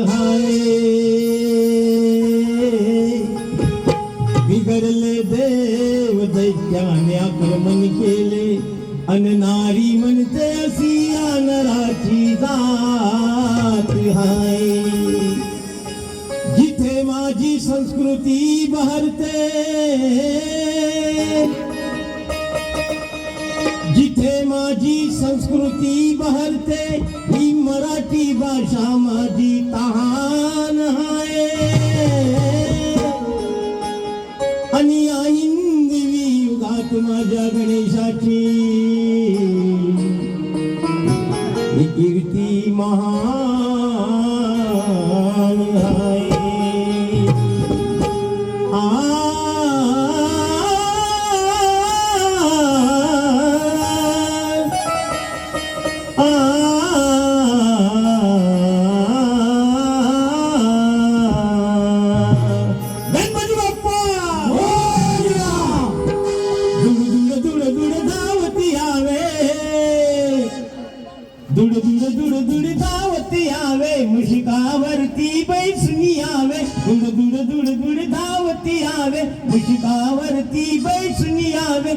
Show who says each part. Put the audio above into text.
Speaker 1: हाय. बिघडले देव दैत्याने आक्रमण केले. अन नारी म्हणते असी नराची जात हाय. जिथे माझी संस्कृती बहर माझी संस्कृती बहरते ही मराठी भाषा माझी तहान आहे. आणि या हिंदवी युगात माझ्या गणेशाची ही कीर्ती महान आहे. आ यावे मुशिकावरती बैसनी यावे दुड दुड दुड दुड धावती यावे मुशिकावरती बैसनी आवे